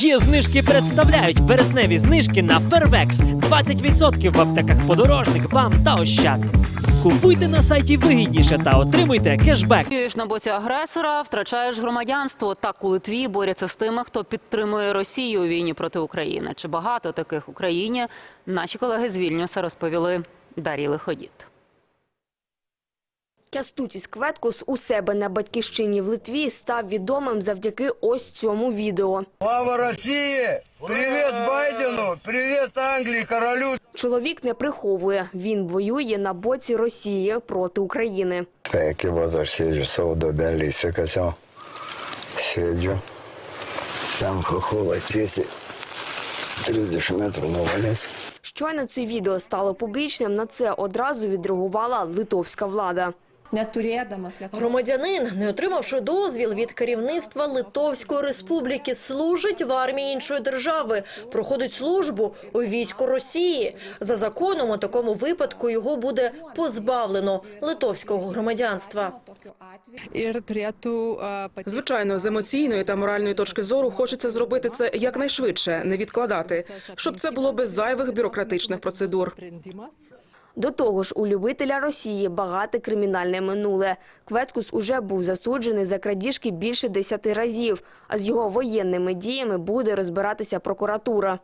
Є знижки представляють вересневі знижки на Фервекс. 20% в аптеках подорожник, бам та ощад. Купуйте на сайті вигідніше та отримуйте кешбек. Дієш на боці агресора, втрачаєш громадянство. Так у Литві борються з тими, хто підтримує Росію у війні проти України. Чи багато таких Україні? Наші колеги з Вільнюса розповіли Дар'ї Лиходіт. Кястутіс Кветкус у себе на батьківщині в Литві став відомим завдяки ось цьому відео. Слава России! Привет Байдену! Привет Англии, королю! Чоловік не приховує, він воює на боці Росії проти України. Та який базар сиджу, солоду далі, сякася. Сиджу. Там хохола тісі. 30 метрів навалясь. Щойно це відео стало публічним, на це одразу відреагувала литовська влада. Громадянин, не отримавши дозвіл від керівництва Литовської республіки, служить в армії іншої держави, проходить службу у війську Росії. За законом у такому випадку його буде позбавлено литовського громадянства. pati Звичайно, з емоційної та моральної точки зору хочеться зробити це якнайшвидше, не відкладати, щоб це було без зайвих бюрократичних процедур. До того ж, у любителя Росії багате кримінальне минуле. Кветкус уже був засуджений за крадіжки більше десяти разів, а з його воєнними діями буде розбиратися прокуратура.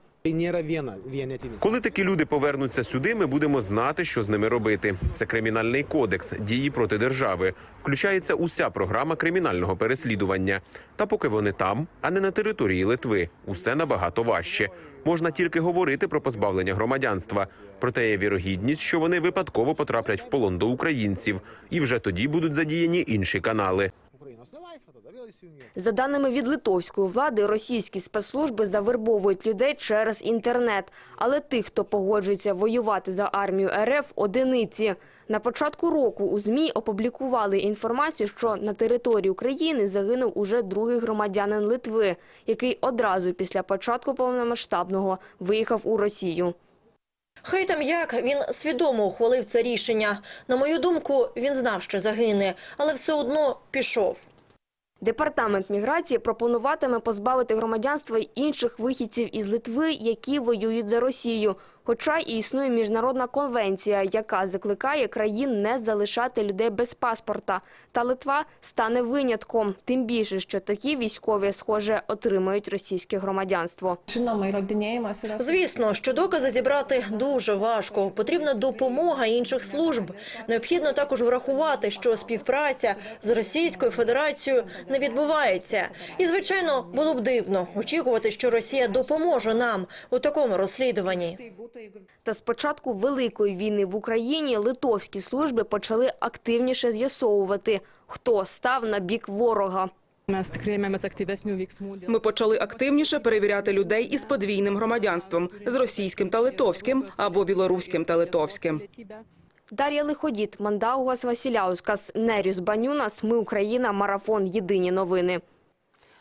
Коли такі люди повернуться сюди, ми будемо знати, що з ними робити. Це кримінальний кодекс дії проти держави. Включається уся програма кримінального переслідування. Та поки вони там, а не на території Литви, усе набагато важче. Можна тільки говорити про позбавлення громадянства. Проте є вірогідність, що вони випадково потраплять в полон до українців, і вже тоді будуть задіяні інші канали. За даними від литовської влади, російські спецслужби завербовують людей через інтернет. Але тих, хто погоджується воювати за армію РФ, одиниці. На початку року у ЗМІ опублікували інформацію, що на території України загинув уже другий громадянин Литви, який одразу після початку повномасштабного виїхав у Росію. Хай там як він свідомо ухвалив це рішення. На мою думку, він знав, що загине, але все одно пішов. Департамент міграції пропонуватиме позбавити громадянства й інших вихідців із Литви, які воюють за Росію. Хоча і існує міжнародна конвенція, яка закликає країн не залишати людей без паспорта. Та Литва стане винятком. Тим більше, що такі військові, схоже, отримають російське громадянство. Звісно, що докази зібрати дуже важко. Потрібна допомога інших служб. Необхідно також врахувати, що співпраця з Російською Федерацією не відбувається. І звичайно, було б дивно очікувати, що Росія допоможе нам у такому розслідуванні. Jeigu Та з початку Великої війни в Україні литовські служби почали активніше з'ясовувати, хто став на бік ворога. Ми почали активніше перевіряти людей із подвійним громадянством з російським та литовським або білоруським та литовським. Дар'я Лиходіт, Мандаугас Васіляускас, Нерюс Банюнас, Ми Україна, Марафон. Єдині новини.